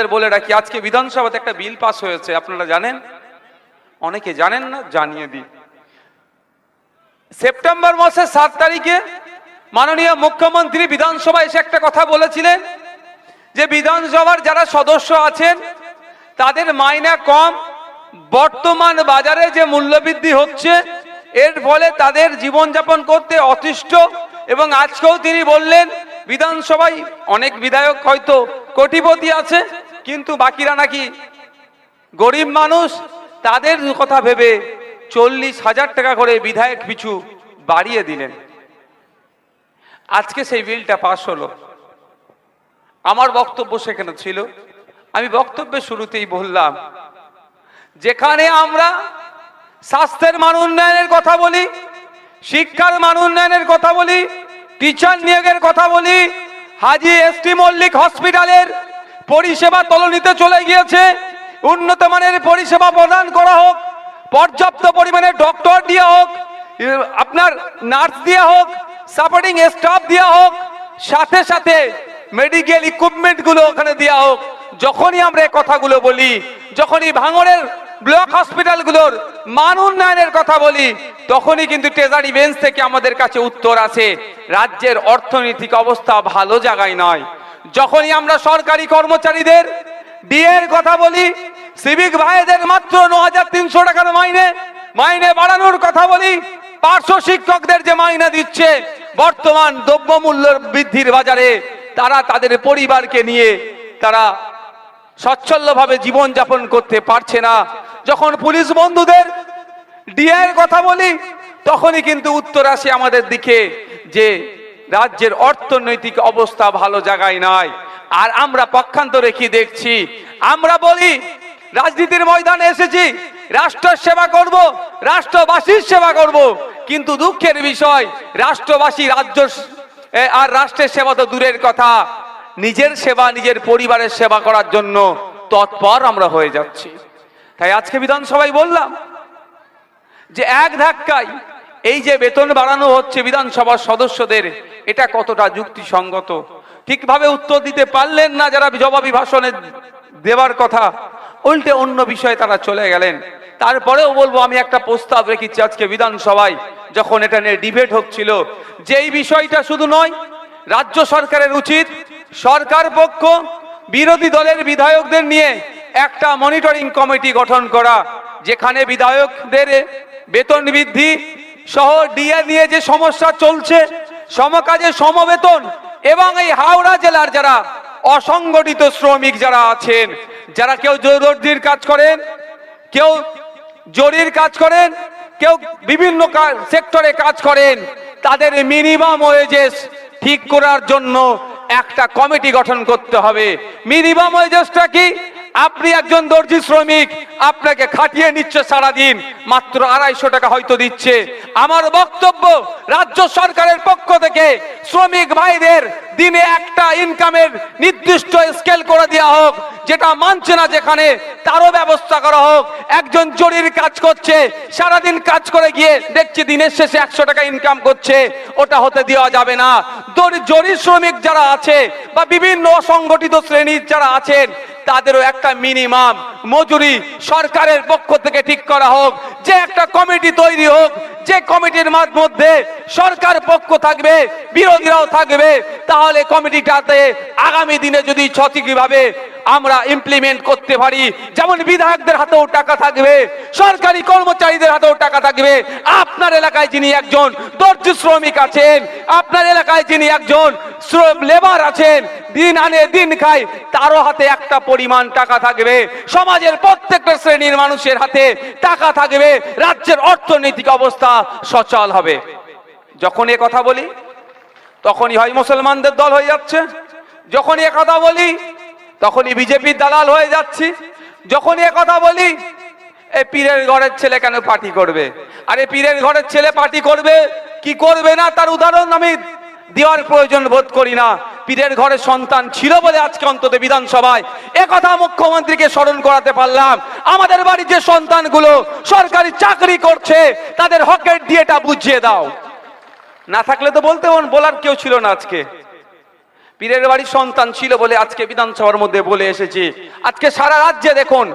আপনাদের বলে রাখি, আজকে বিধানসভাতে একটা বিল পাস হয়েছে, আপনারা জানেন? অনেকে জানেন না, জানিয়ে দিই। সেপ্টেম্বর মাসের সাত তারিখে মাননীয় মুখ্যমন্ত্রী বিধানসভায় এসে একটা কথা বলেছিলেন, যে বিধানসভার যারা সদস্য আছেন, তাদের মাইনা কম, বর্তমান বাজারে যে মূল্যবৃদ্ধি হচ্ছে, এর ফলে তাদের জীবনযাপন করতে অতিষ্ঠ, এবং আজকেও তিনি বললেন, বিধানসভায় অনেক বিধায়ক হয়তো কোটিপতি আছে কিন্তু বাকিরা নাকি গরিব মানুষ, তাদের কথা ভেবে চল্লিশ হাজার টাকা করে বিধায়ক পিছু বাড়িয়ে দিলেন। আজকে সেই বিলটা পাশ হলো। আমার বক্তব্য সেখানে ছিল। আমি বক্তব্যের শুরুতেই বললাম, যেখানে আমরা স্বাস্থ্যের মান উন্নয়নের কথা বলি, শিক্ষার মান উন্নয়নের কথা বলি, টিচার নিয়োগের কথা বলি, হাজি এসটি মল্লিক হসপিটালের পরিষেবা তলনিতে চলে গিয়েছে। উন্নত মানের পরিষেবা প্রদান করা হোক, পর্যাপ্ত পরিমাণে ডক্টর দেওয়া হোক, আপনার নার্স দেওয়া হোক, সাপোর্টিং স্টাফ দেওয়া হোক, সাথে সাথে মেডিকেল ইকুইপমেন্টগুলো ওখানে দেওয়া হোক। যখনই আমরা এই কথাগুলো বলি, যখনই ভাঙড়ের ব্লক হসপিটালগুলোর মান উন্নয়নের কথা বলি, তখনই কিন্তু ট্রেজারি বেঞ্চ থেকে আমাদের কাছে উত্তর আছে রাজ্যের অর্থনৈতিক অবস্থা ভালো জায়গায় নয়। যখনই আমরা সরকারি কর্মচারীদের ডিএর কথা বলি সিভিক ভাইদের মাত্র ন হাজার তিনশো টাকার মাইনে মাইনে বাড়ানোর কথা বলি, পার্শ্ব শিক্ষকদের যে মাইনে দিচ্ছে, বর্তমান দ্রব্যমূল্য বৃদ্ধির বাজারে তারা তাদের পরিবারকে নিয়ে তারা সচ্ছলভাবে জীবনযাপন করতে পারছে না। যখন পুলিশ বন্ধুদের ডিআইয়ের কথা বলি, তখনই কিন্তু উত্তর আসে আমাদের দিকে যে রাজ্যের অর্থনৈতিক অবস্থা ভালো জায়গায় নয় আর আমরা পক্ষান্তরে কি দেখছি? আমরা বলি, রাজনীতির ময়দানে এসেছি, রাষ্ট্রের সেবা করব, রাষ্ট্রবাসীর সেবা করব। কিন্তু দুঃখের বিষয়, রাষ্ট্রবাসী রাজ্য আর রাষ্ট্রের সেবা তো দূরের কথা। নিজের সেবা, নিজের পরিবারের সেবা করার জন্য তৎপর আমরা হয়ে যাচ্ছি। তাই আজকে বিধানসভায় বললাম যে এক ধাক্কায় এই যে বেতন বাড়ানো হচ্ছে বিধানসভার সদস্যদের এটা কতটা যুক্তিসঙ্গত? ঠিকভাবে উত্তর দিতে পারলেন না যারা জবাবি ভাষণে দেওয়ার কথা। উল্টে অন্য বিষয়ে তারা চলে গেলেন। তারপরেও বলব, আমি একটা প্রস্তাব রেখেছি আজকে বিধানসভায়, যখন এটা নিয়ে ডিবেট হচ্ছিল। যে এই বিষয়টা শুধু নয়, রাজ্য সরকারের উচিত, সরকার পক্ষ, বিরোধী দলের বিধায়কদের নিয়ে একটা মনিটরিং কমিটি গঠন করা, যেখানে বিধায়কদের বেতন বৃদ্ধি সহ ডিএ নিয়ে যে সমস্যা চলছে সমকাজে সমবেতন এবং এই হাওড়া জেলার যারা অসংগঠিত শ্রমিক যারা আছেন, যারা কেউ দর্জির কাজ করেন, কেউ জরির কাজ করেন, কেউ বিভিন্ন সেক্টরে কাজ করেন, তাদের মিনিমাম ওয়েজেস ঠিক করার জন্য একটা কমিটি গঠন করতে হবে। মিনিমাম ওয়েজেসটা কি? আপনি একজন দর্জি শ্রমিক আপনাকে খাটিয়ে নিচ্ছে সারাদিন, মাত্র আড়াইশো টাকা হয়তো দিচ্ছে। আমার বক্তব্য রাজ্য সরকারের পক্ষ থেকে শ্রমিক ভাইদের দিনে একটা ইনকামের নির্দিষ্ট স্কেল করে দেওয়া হোক, যেটা মানছে না যেখানে, তারও ব্যবস্থা করা হোক। একজন জরির কাজ করছে, সারাদিন কাজ করে গিয়ে দেখছি দিনের শেষে একশো টাকা ইনকাম করছে, ওটা হতে দেওয়া যাবে না। জরি শ্রমিক যারা আছে, বা বিভিন্ন অসংগঠিত শ্রেণির যারা আছেন, তাদেরও একটা মিনিমাম মজুরি সরকারের পক্ষ থেকে ঠিক করা হোক, যে একটা কমিটি তৈরি হোক, যে কমিটির মধ্যে সরকার পক্ষ থাকবে, বিরোধীরাও থাকবে, তাহলে কমিটিটাতে আগামী দিনে যদি সঠিকভাবে আমরা ইমপ্লিমেন্ট করতে পারি। যেমন বিধায়কদের হাতেও টাকা থাকবে, সরকারি কর্মচারীদের হাতেও টাকা থাকবে। আপনার এলাকায় যিনি একজন দর্জি শ্রমিক আছেন, আপনার এলাকায় যিনি একজন লেবার আছেন, দিন আনে দিন খায়, তারও হাতে একটা পরিমাণ টাকা থাকবে। সমাজের প্রত্যেকটা শ্রেণির মানুষের হাতে টাকা থাকবে। রাজ্যের অর্থনৈতিক অবস্থা সচল হবে। যখন এ কথা বলি, তখনই হয় মুসলমানদের দল হয়ে যাচ্ছে। যখনই এ কথা বলি তখনই বিজেপির দালাল হয়ে যাচ্ছি। যখনই কথা বলি, এ পীরের ঘরের ছেলে কেন পার্টি করবে? আরে পীরের ঘরের ছেলে পার্টি করবে, কি করবে না? তার উদাহরণ আমি দেওয়ার প্রয়োজন বোধ করি না। পীরের ঘরে সন্তান ছিল বলে আজকে অন্তত বিধানসভায়। এ কথা মুখ্যমন্ত্রীকে স্মরণ করাতে পারলাম। আমাদের বাড়ির যে সন্তানগুলো সরকারি চাকরি করছে, তাদের হকের দিয়েটা বুঝিয়ে দাও। না থাকলে তো বলতে বলার কেউ ছিল না আজকে। পীরের বাড়ির সন্তান ছিল বলে আজকে বিধানসভার মধ্যে বলে এসেছি। আজকে সারা রাজ্যে দেখুন,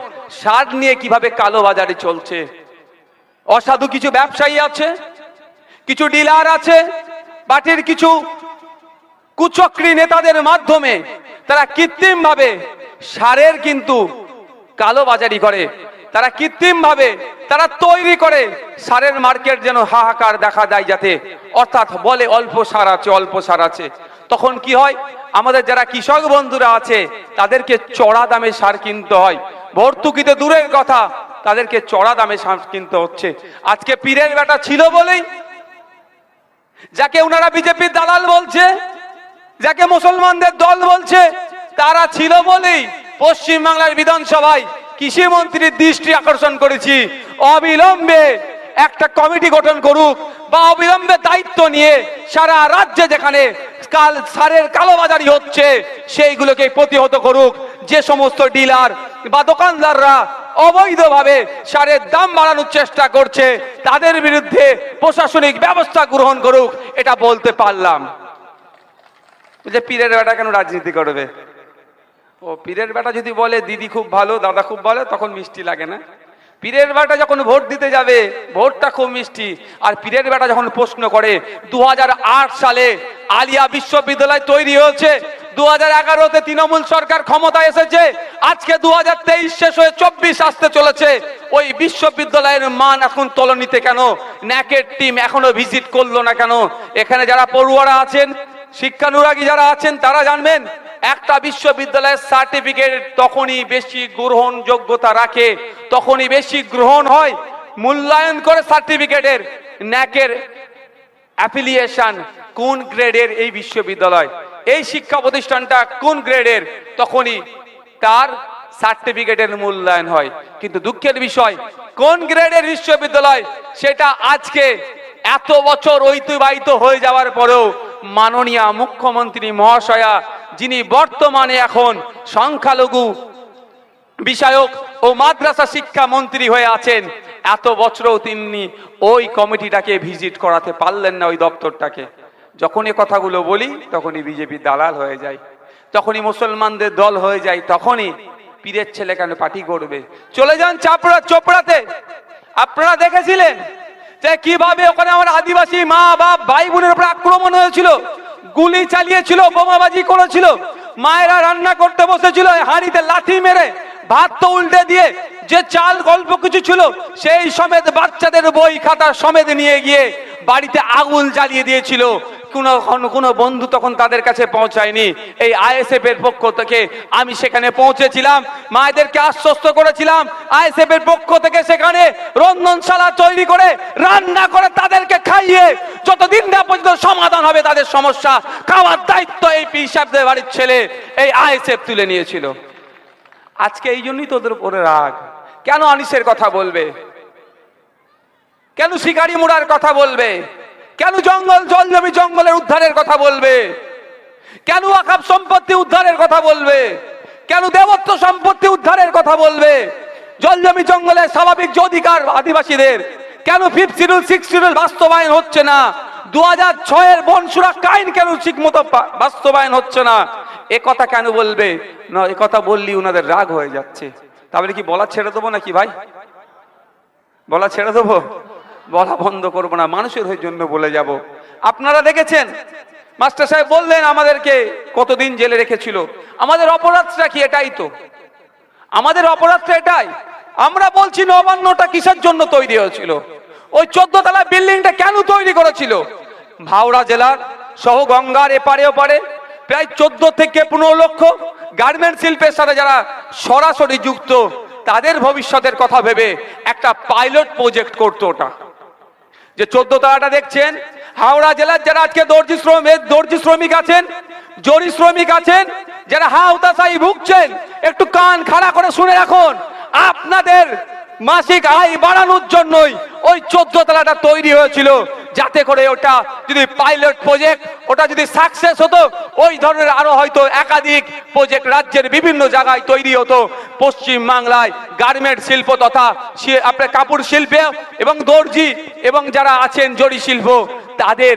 সার নিয়ে কীভাবে কালো বাজারে চলছে। অসাধু কিছু ব্যবসায়ী আছে, কিছু ডিলার আছে, বাটির কিছু কুচক্রী নেতাদের মাধ্যমে তারা কৃত্রিম ভাবে সারের কিন্তু কালোবাজারি করে। তারা কৃত্রিম ভাবে তারা তৈরি করে, সারের মার্কেট যেন হাহাকার দেখা দেয় যাতে। অর্থাৎ বলে অল্প সার আছে, অল্প সার আছে। তখন কি হয়? আমাদের যারা কৃষক বন্ধুরা আছে, তাদেরকে চড়া দামে সার কিনতে হয়। ভর্তুকিতে দূরের কথা, তাদেরকে চড়া দামে সার কিনতে হচ্ছে। আজকে পীরের বেটা ছিল বলেই, যাকে ওনারা বিজেপির দালাল বলছে, যাকে মুসলমানদের দল বলছে, তারা ছিল বলেই পশ্চিম বাংলার বিধানসভায় কৃষি মন্ত্রীর দৃষ্টি আকর্ষণ করেছি। অবিলম্বে একটা কমিটি গঠন করুক বা অবিলম্বে দায়িত্ব নিয়ে সারা রাজ্যে যেখানে কাল সারের কালোবাজারি হচ্ছে, সেইগুলোকে প্রতিহত করুক। যে সমস্ত ডিলার বা দোকানদাররা অবৈধভাবে সারের দাম বাড়ানোর চেষ্টা করছে, তাদের বিরুদ্ধে প্রশাসনিক ব্যবস্থা গ্রহণ করুক, এটা বলতে পারলাম। যে পীরের বেটা কেন রাজনীতি করবে? ও, পীরের বেটা যদি বলে, দিদি খুব ভালো, দাদা খুব ভালো, তখন মিষ্টি লাগে না? পীরের বেটা যখন ভোট দিতে যাবে, ভোটটা খুব মিষ্টি। আর পীরের বেটা যখন প্রশ্ন করে দু হাজার আট সালে আলিয়া বিশ্ববিদ্যালয় তৈরি হয়েছে দু হাজার এগারোতে তৃণমূল সরকার ক্ষমতা এসেছে, আজকে দু হাজার তেইশ শেষ হয়ে চব্বিশ আসতে চলেছে। ওই বিশ্ববিদ্যালয়ের মান এখন তলনিতে কেন? ন্যাকের টিম এখনও ভিজিট করল না কেন? এখানে যারা পড়ুয়ারা আছেন, শিক্ষানুরাগী যারা আছেন, তারা জানবেন একটা বিশ্ববিদ্যালয়ের সার্টিফিকেট তখনই বেশি গ্রহণযোগ্যতা রাখে, তখনই বেশি গ্রহণ হয়, মূল্যায়ন করে সার্টিফিকেটের ন্যাকের অ্যাফিলিয়েশন কোন গ্রেডের এই বিশ্ববিদ্যালয়, এই শিক্ষা প্রতিষ্ঠানটা কোন গ্রেডের, তখনই তার সার্টিফিকেটের মূল্যায়ন হয়। কিন্তু দুঃখের বিষয়, কোন গ্রেডের বিশ্ববিদ্যালয়, সেটা আজকে এত বছর ঐতিবাহিত হয়ে যাওয়ার পরেও মাননীয় মুখ্যমন্ত্রী মহাশয়া যিনি বর্তমানে এখন সংখ্যালঘু বিষয়ক ও মাদ্রাসা শিক্ষা মন্ত্রী হয়ে আছেন, এত বছরও তিনি ওই কমিটিটাকে ভিজিট করাতে পারলেন না, ওই দপ্তরটাকে। যখন কথাগুলো বলি, তখনই বিজেপি দালাল হয়ে যায়। তখনই মুসলমানদের দল হয়ে যায়, তখনই পীরের ছেলে কেন পার্টি করবে? চলে যান চাপড়া চোপড়াতে। আপনারা দেখেছিলেন যে কীভাবে ওখানে আমার আদিবাসী মা বাপ ভাই বোনের উপর আক্রমণ হয়েছিল? গুলি চালিয়েছিল, বোমাবাজি করেছিল, মায়েরা রান্না করতে বসেছিল হাঁড়িতে লাঠি মেরে ভাত তো উল্টে দিয়ে যে চাল গল্প কিছু ছিল, সেই সমেত বাচ্চাদের বই খাতা সমেত নিয়ে গিয়ে বাড়িতে আগুন জ্বালিয়ে দিয়েছিল। কোনো কোনো বন্ধু তখন তাদের কাছে পৌঁছায়নি। এই আইএসএফ এর পক্ষ থেকে আমি সেখানে পৌঁছেছিলাম, মায়েদেরকে আশ্বস্ত করেছিলাম আইএসএফ এর পক্ষ থেকে সেখানে রন্ধনশালা তৈরি করে, রান্না করে তাদেরকে খাইয়ে যতদিন না পর্যন্ত সমাধান হবে তাদের সমস্যা, খাওয়ার দায়িত্ব এই পিসাবদের বাড়ির ছেলে এই আইএসএফ তুলে নিয়েছিল। আজকে এই জন্যই তোদের উপরে রাগ। কেন আনিসের কথা বলবে? কেন শিকারি মোড়ার কথা বলবে? কেন জঙ্গল জল জমি জঙ্গলের উদ্ধারের কথা বলবে? কেন আকাব সম্পত্তি উদ্ধারের কথা বলবে? কেন দেবত্ব সম্পত্তি উদ্ধারের কথা বলবে? জল জমি জঙ্গলের স্বাভাবিক যে অধিকার আদিবাসীদের, কেন ফিফথ শিডিউল সিক্স শিডিউল বাস্তবায়ন হচ্ছে না? দু হাজার ছয়ের বন সুরক্ষা আইন কেন ঠিক মতো বাস্তবায়ন হচ্ছে না? এ কথা কেন বলবে? না, এ কথা বললি ওনাদের রাগ হয়ে যাচ্ছে। তাহলে কি বলা ছেড়ে দেবো নাকি ভাই? বলা ছেড়ে দেবো? বলা বন্ধ করব না, মানুষের হয়ে জন্য বলে যাব। আপনারা দেখেছেন? মাস্টার সাহেব বললেন আমাদেরকে কতদিন জেলে রেখেছিল। আমাদের অপরাধটা কি? এটাই তো। আমাদের অপরাধটা এটাই। আমরা বলছি নবান্নটা কিসের জন্য তৈরি হয়েছিল? ওই চোদ্দ তলা বিল্ডিংটা কেন তৈরি করেছিল? ভাওড়া জেলার সহ গঙ্গার এপারে ওপারে প্রায় চোদ্দ থেকে পনেরো লক্ষ গার্মেন্ট শিল্পের সাথে যারা সরাসরি যুক্ত, তাদের ভবিষ্যতের কথা ভেবে একটা পাইলট প্রজেক্ট করতো ওটা। যে চোদ্দ তারাটা দেখছেন, হাওড়া জেলার যারা আজকে দর্জি শ্রমিক দর্জি শ্রমিক আছেন, জরি শ্রমিক আছেন, যারা হাওতাশাই ভুগছেন, একটু কান খাড়া করে শুনে রাখুন, আপনাদের মাসিক আয় বাড়ানোর জন্যই ওই চোদ্দ তলাটা তৈরি হয়েছিল। যাতে করে ওটা যদি পাইলট প্রজেক্ট ওটা যদি সাকসেস হতো, ওই ধরনের আরও হয়তো একাধিক প্রজেক্ট রাজ্যের বিভিন্ন জায়গায় তৈরি হতো। পশ্চিম বাংলায় গার্মেন্ট শিল্প তথা আপনার কাপড় শিল্পে এবং দর্জি এবং যারা আছেন জরি শিল্প, তাদের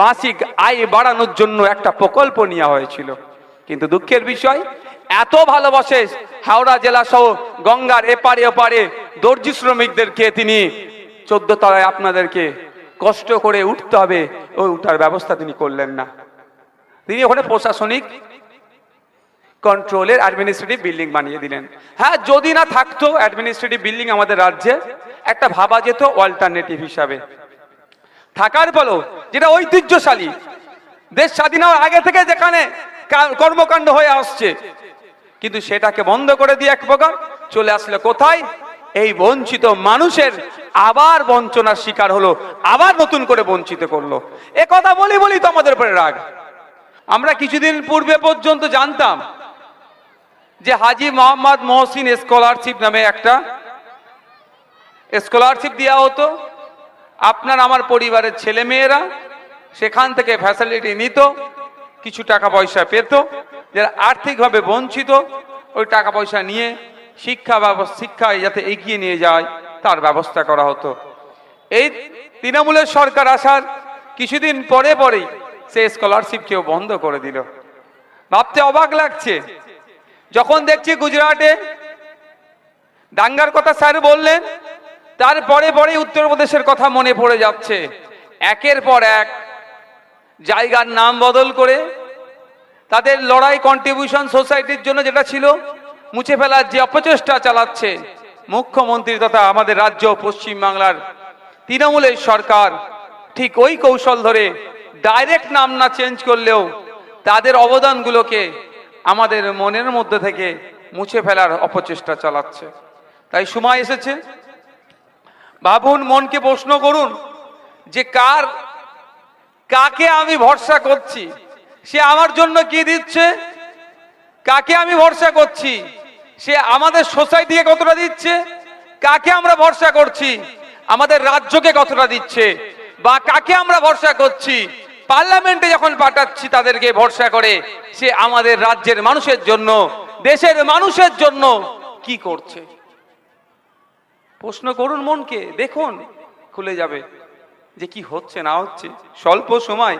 মাসিক আয় বাড়ানোর জন্য একটা প্রকল্প নেওয়া হয়েছিল। কিন্তু দুঃখের বিষয়, এত ভালোবাসে হাওড়া জেলা সহ গঙ্গার এপারে ওপারে দর্জি শ্রমিকদেরকে তিনি চোদ্দ তলায় আপনাদেরকে কষ্ট করে উঠতে হবে, ওই উঠার ব্যবস্থা তিনি করলেন না। তিনি ওখানে প্রশাসনিক কন্ট্রোলের অ্যাডমিনিস্ট্রেটিভ বিল্ডিং বানিয়ে দিলেন। হ্যাঁ যদি না থাকতো অ্যাডমিনিস্ট্রেটিভ বিল্ডিং আমাদের রাজ্যে, একটা ভাবা যেত অল্টারনেটিভ হিসাবে। থাকার ফলেও যেটা ঐতিহ্যশালী, দেশ স্বাধীন হওয়ার আগে থেকে যেখানে কর্মকাণ্ড হয়ে আসছে, কিন্তু সেটাকে বন্ধ করে দিয়ে এক প্রকার চলে আসলে। কোথায়? এই বঞ্চিত মানুষের আবার বঞ্চনার শিকার হলো, আবার নতুন করে বঞ্চিত করল। এ কথা বলি বলি তো আমাদের উপরে রাগ। আমরা কিছুদিন পূর্বে পর্যন্ত জানতাম যে হাজি মোহাম্মদ মহসিন স্কলারশিপ নামে একটা স্কলারশিপ দেওয়া হতো। আপনার আমার পরিবারের ছেলে মেয়েরা সেখান থেকে ফ্যাসিলিটি নিত, কিছু টাকা পয়সা পেত, যারা আর্থিকভাবে বঞ্চিত, ওই টাকা পয়সা নিয়ে শিক্ষা ব্যবস্থা শিক্ষায় যাতে এগিয়ে নিয়ে যায়। তার ব্যবস্থা করা হতো। এই তৃণমূলের সরকার আসার কিছুদিন পরে পরেই সে স্কলারশিপ কেউ বন্ধ করে দিল। ভাবতে অবাক লাগছে। যখন দেখছি গুজরাটে দাঙ্গার কথা স্যার বললেন তারপরে পরে উত্তরপ্রদেশের কথা মনে পড়ে যাচ্ছে। একের পর এক জায়গার নাম বদল করে তাদের লড়াই কন্ট্রিবিউশন সোসাইটির জন্য যেটা ছিল, মুছে ফেলার যে অপচেষ্টা চালাচ্ছে মুখ্যমন্ত্রী তথা আমাদের রাজ্য পশ্চিমবাংলার তৃণমূলের সরকার ঠিক ওই কৌশল ধরে ডাইরেক্ট নাম না চেঞ্জ করলেও তাদের অবদানগুলোকে আমাদের মনের মধ্যে থেকে মুছে ফেলার অপচেষ্টা চালাচ্ছে। তাই সময় এসেছে। ভাবুন মনকে প্রশ্ন করুন যে কার, কাকে আমি ভরসা করছি? সে আমার জন্য কি দিচ্ছে? কাকে আমি ভরসা করছি? সে আমাদের সোসাইটিকে কতটা দিচ্ছে? কাকে আমরা ভরসা করছি? আমাদের রাজ্যকে কতটা দিচ্ছে? বা কাকে আমরা ভরসা করছি? পার্লামেন্টে যখন পাঠাচ্ছি তাদেরকে ভরসা করে, সে আমাদের রাজ্যের মানুষের জন্য, দেশের মানুষের জন্য কি করছে? প্রশ্ন করুন মনকে, দেখুন, খুলে যাবে যে কি হচ্ছে, না হচ্ছে। স্বল্প সময়